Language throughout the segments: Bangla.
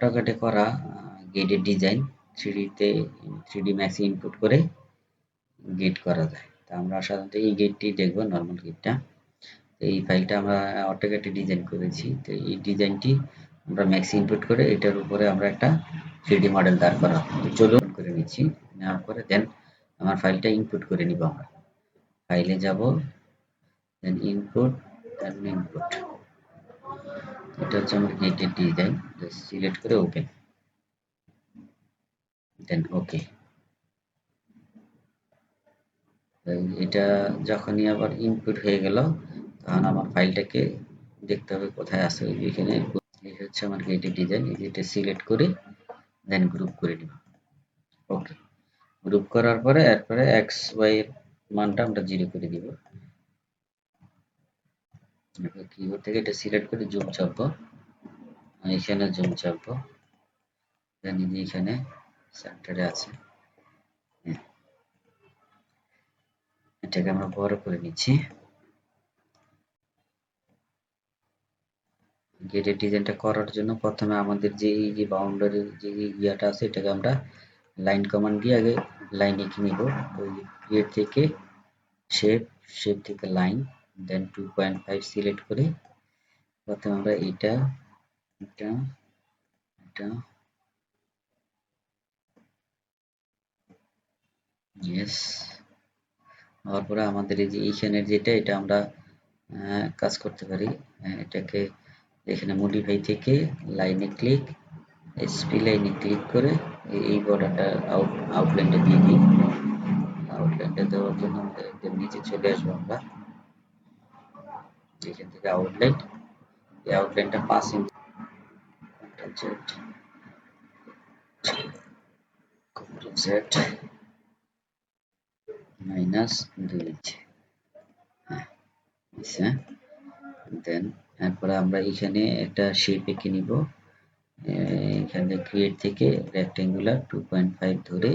অটোক্যাডে করা গেটের ডিজাইন থ্রিডিতে থ্রিডি ম্যাক্সে ইনপুট করে গেট করা যায়। তা আমরা সাধারণত এই গেটটি দেখব নর্মাল গেটটা এই ফাইলটা আমরা অটোক্যাডে ডিজাইন করেছি। তো এই ডিজাইনটি আমরা ম্যাক্সি ইনপুট করে এটার উপরে আমরা একটা থ্রিডি মডেল দাঁড় করা চলুন করে নিচ্ছি। নেওয়ার পরে দেন আমার ফাইলটা ইনপুট করে নিব আমরা। ফাইলে যাব দেন ইনপুট দেন ইনপুট এটা হচ্ছে আমার গেটের ডিজাইন সিলেক্ট করে ওপেন দেন ওকে এটা যখনই আবার ইনপুট হয়ে গেল, তখন আমার ফাইলটাকে দেখতে হবে কোথায় আছে এখানে। এই হচ্ছে আমার গেটের ডিজাইন এটা সিলেক্ট করে দেন গ্রুপ করে নিব। ওকে গ্রুপ করার পরে, এরপরে এক্স ওয়াই এর মানটা আমরা জিরো করে দিব। কিবোর্ড থেকে এটা সিলেক্ট করে জুম চাপবো। এখানে জুম চাপবো। জানি যে এখানে সেন্টারে আছে। হ্যাঁ। এটাকে আমরা বড় করে নিচ্ছি। গেটের ডিজাইনটা করার জন্য প্রথমে আমাদের যে এই যে বাউন্ডারির যে ইয়াটা আছে, এটাকে আমরা লাইন কমান্ড দিয়ে আগে লাইন এঁকে নিব? ওই গেট থেকে শেপ শেপ থেকে line then two point five select করে প্রথমে আমরা এটা এটা এটা ইয়েস হওয়ার পরে আমাদের এই যে এইখানের যেটা, এটা আমরা কাজ করতে পারি। এটাকে এখানে মডিফাই থেকে লাইনে ক্লিক এসপি লাইনে ক্লিক করে এই বর্ডারটা আউট আউটলাইনটা দিয়ে দিই। আউটলাইনটা দেওয়ার জন্য আমাদের নিচে চলে আসব আমরা। এখান থেকে আউটলাইন এই আউটলাইনটা পাঁচ ইঞ্চি জেড মাইনাস দুই হ্যাঁ দেন তারপরে আমরা এখানে একটা শেপ এঁকে নিব এখানে ক্রিয়েট থেকে রেক্টেঙ্গুলার টু পয়েন্ট ফাইভ ধরে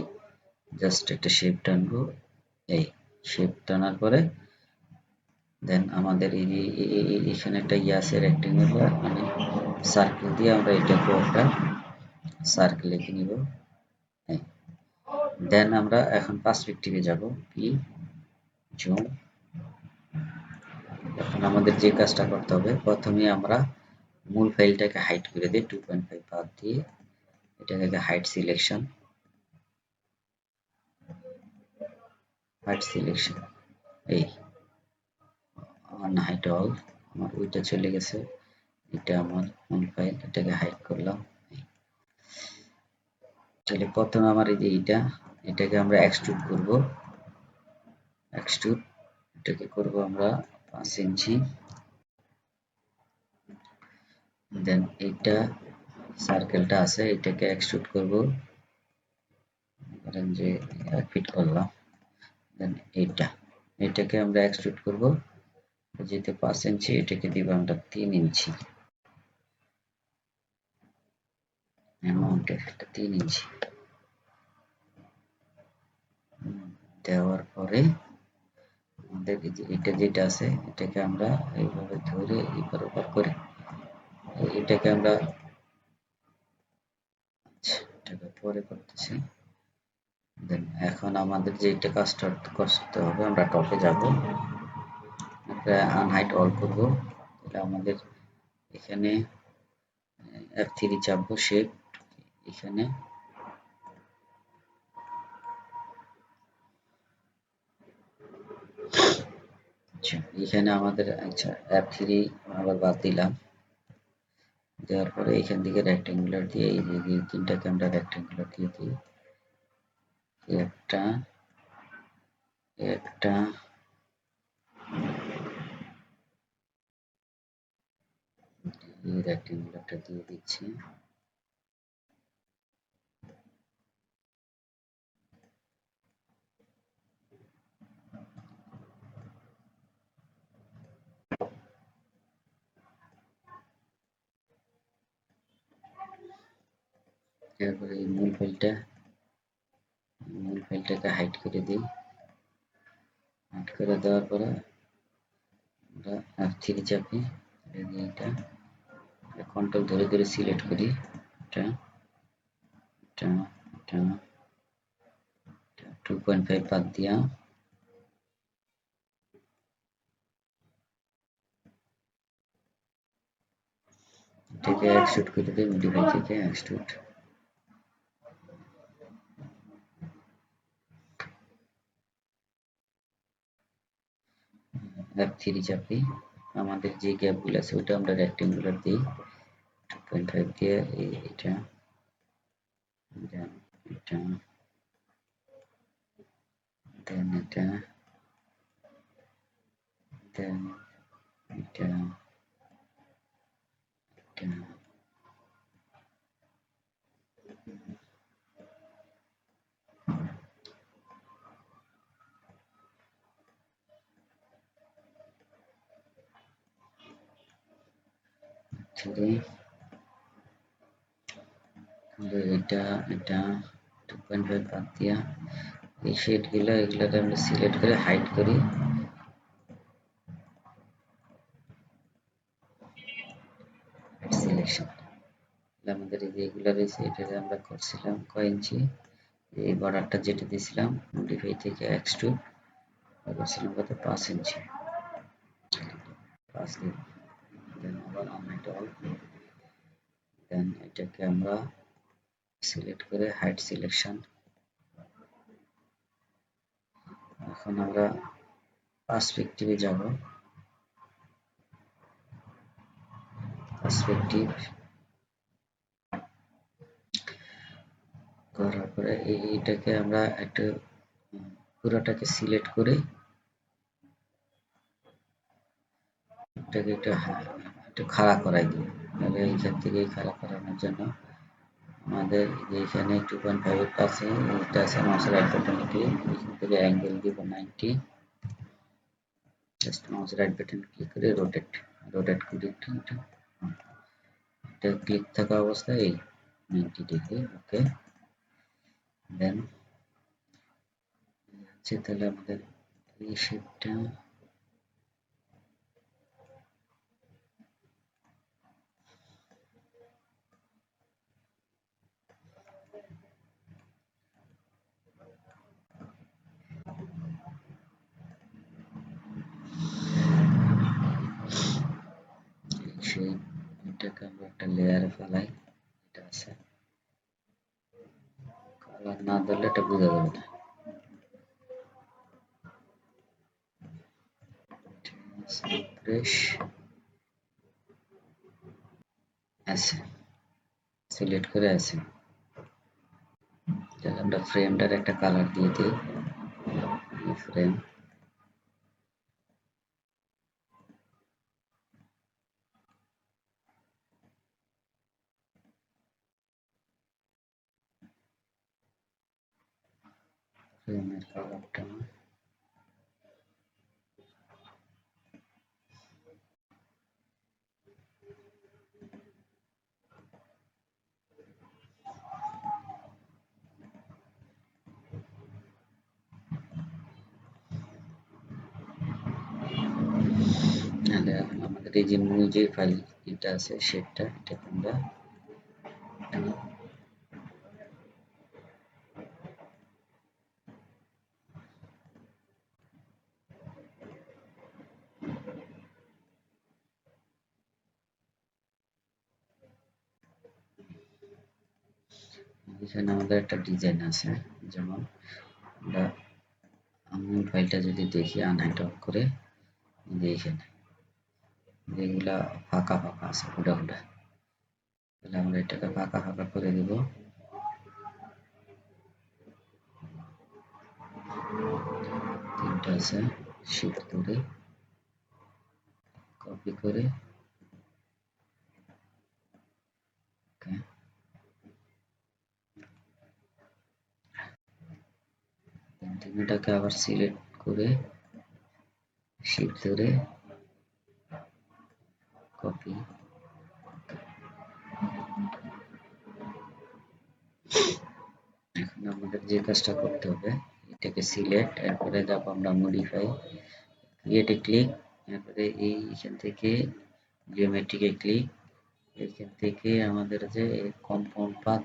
জাস্ট একটা শেপ টানবো এই শেপ টানার পরে দেন আমাদের এখানে একটা ইয়ে আছে রেক্টেঙ্গুলার মানে সার্কেল দিয়ে আমরা এটাকে একটা সার্কেল এঁকে নিব? দেন আমরা এখন পার্সপেক্টিভে যাব, কি? জুম। এখন আমাদের যে কাজটা করতে হবে, প্রথমে আমরা মূল ফাইলটাকে হাইড করে দিই টু পয়েন্ট ফাইভ বাদ দিয়ে। এটাকে হাইড সিলেকশন হাইড সিলেকশন এই। আমার হাইট অল আমার ওইটা চলে গেছে। এটা আমার মূল ফাইল এটাকে হাইড করলাম। তাহলে প্রথমে আমার এই যে এইটা, এটাকে আমরা এক্সট্রুড করব। এক্সট্রুড এটাকে করব আমরা পাঁচ ইঞ্চি। দেন এইটা সার্কেলটা আছে, এটাকে এক্সট্রুড করব। ধরেন যে এক ফিট করলাম। দেন এইটা, এটাকে আমরা এক্সট্রুড করব। যেতে পাঁচ ইঞ্চি এটাকে দিব আমরা তিন ইঞ্চি। তিন ইঞ্চি। দেওয়ার পরে আমাদের এটা যেটা আছে এটাকে আমরা এইভাবে ধরে এপার ওপার করে এটাকে আমরা আচ্ছা, এটাকে পরে করতেছি। দেন এখন আমাদের যেটা কাজটা করতে হবে আমরা টপে যাব। আনহাইট অল করব। তাহলে আমাদের এখানে এফ থ্রি চাপবো শেপ এখানে। আচ্ছা এখানে আমাদের আচ্ছা অ্যাপ থ্রি আবার বাদ দিলাম। দেওয়ার পরে এখান থেকে রেক্টেঙ্গুলার দিয়ে এই যে তিনটাকে আমরা রেক্টেঙ্গুলার দিয়ে দিই। একটা একটা এই দিয়ে দিচ্ছি। তারপরে এই মূল ফাইলটা মূল ফাইলটাকে হাইড করে দিই। হাইড করে দেওয়ার পরে আমরা আর থ্রি চাপি এটা কন্ট্রোল ধরে ধরে সিলেক্ট করি। এটা এটা এটা টু পয়েন্ট ফাইভ বাদ দিয়া। এটাকে এক্সট্রুড করে দিই মডিফাই থেকে এক্সট্রুড এফ থ্রি চাপি আমাদের যে গ্যাপগুলো আছে, ওইটা আমরা রেক্টেঙ্গুলার দিই। টু পয়েন্ট ফাইভ দিয়ে এটা এটা এটা এটা এটা থ্রি এটা এটা টু পয়েন্ট ফাইভ বাদ দিয়া এই শেডগুলো এগুলোকে আমরা সিলেক্ট করে হাইড করি। সিলেকশন আমাদের এই যে রয়েছে এটা আমরা করছিলাম কয় ইঞ্চি? এই বর্ডারটা যেটা দিয়েছিলাম মডিফাই থেকে এক্স টু করছিলাম কত? পাঁচ ইঞ্চি। পাঁচ দেন আবার আমরা অল দেন এটাকে আমরা সিলেক্ট করে হাইট সিলেকশন এখন আমরা পার্সপেক্টিভে যাব। পার্সপেক্টিভ করার পরে এইটাকে আমরা একটু, পুরোটাকে সিলেক্ট করে এটাকে একটু একটু খাড়া করাই দিই। তাহলে এইখান থেকে খাড়া করানোর জন্য আমাদের এখানে টু পয়েন্ট ফাইভের পাশে এটা আছে মাউসের রাইট বাটন থেকে অ্যাঙ্গেল দিব নাইনটি জাস্ট মাউসের রাইট বাটন ক্লিক করে রোটেট রোটেট করে এটা ক্লিক থাকা অবস্থায় এই নাইনটি ডিগ্রি ওকে দেন হচ্ছে তাহলে আমাদের এই শেপটা এটাকে আমরা একটা লেয়ারে ফেলাই, এটা আছে। কালার না ধরলে এটা বোঝা যাবে না। ফ্রেশ আছে। সিলেক্ট করে আছে। তাহলে আমরা ফ্রেমটার একটা কালার দিয়ে দিই। ফ্রেম আমাদের এই যে যে ফাইল এটা আছে সেটা এটা আমরা এখানে আমাদের একটা ডিজাইন আছে, যেমন আমরা, আমি ফাইলটা যদি দেখি আনহাইট অফ করে এখানে যেগুলা ফাঁকা ফাঁকা আছে ফুটা ফুটা তাহলে আমরা এটাকে ফাঁকা ফাঁকা করে দিব। তিনটা আছে শিফট ধরে কপি করে এটাকে আবার সিলেক্ট করে শিফট ধরে কপি এখন আমাদের যে কাজটা করতে হবে, এটাকে সিলেক্ট এরপরে যাব আমরা মডিফাই ক্রিয়েট ক্লিক এরপরে এই এখান থেকে জিওমেট্রিকে ক্লিক এইখান থেকে আমাদের যে কম্পাউন্ড পাথ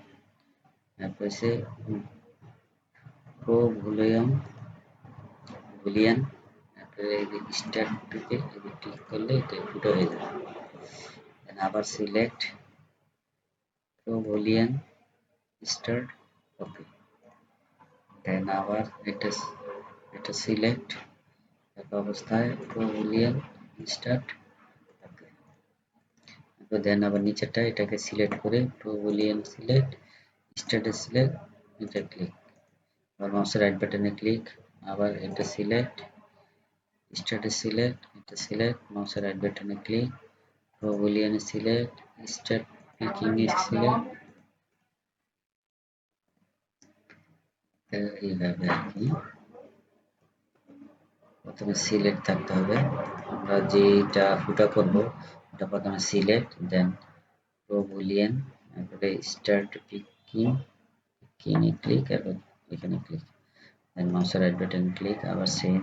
তারপর প্রো ভলিউম বুলিয়ান তারপরে এই স্টার্ট থেকে এই ক্লিক করলে এটা ফুটো হয়ে যাবে। আবার select pro Boolean start okay then আবার এটা এটা সিলেক্ট এক অবস্থায় pro Boolean start okay then আবার নিচেরটা এটাকে সিলেক্ট করে প্রো বুলিয়ান সিলেক্ট স্টার্টে সিলেক্ট এটা ক্লিক আবার মাউসের রাইট বাটনে ক্লিক আবার এটা সিলেক্ট স্টার্টে সিলেক্ট এটা সিলেক্ট মাউসের রাইট বাটনে click pro boolean select start clicking এ সিলেক্ট এইভাবে আর কি। প্রথমে সিলেক্ট থাকতে হবে। আমরা যেটা ফুটা করব, ওটা প্রথমে সিলেক্ট দেন প্রো তারপরে স্টার্ট ক্লিকিং কিং এ ক্লিক এবং এখানে ক্লিক দেন মাউসের রাইট বাটন ক্লিক আবার সেম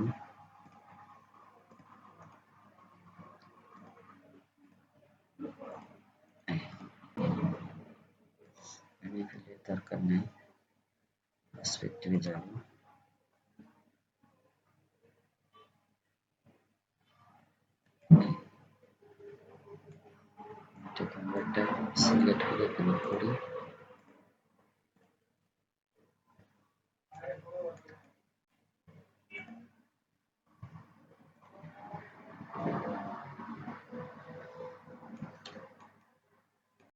আমি ফেলে দরকার নেই পার্সপেক্টিভে যাব এটাকে আমরা একটা সিলেক্ট করে ক্লিক করি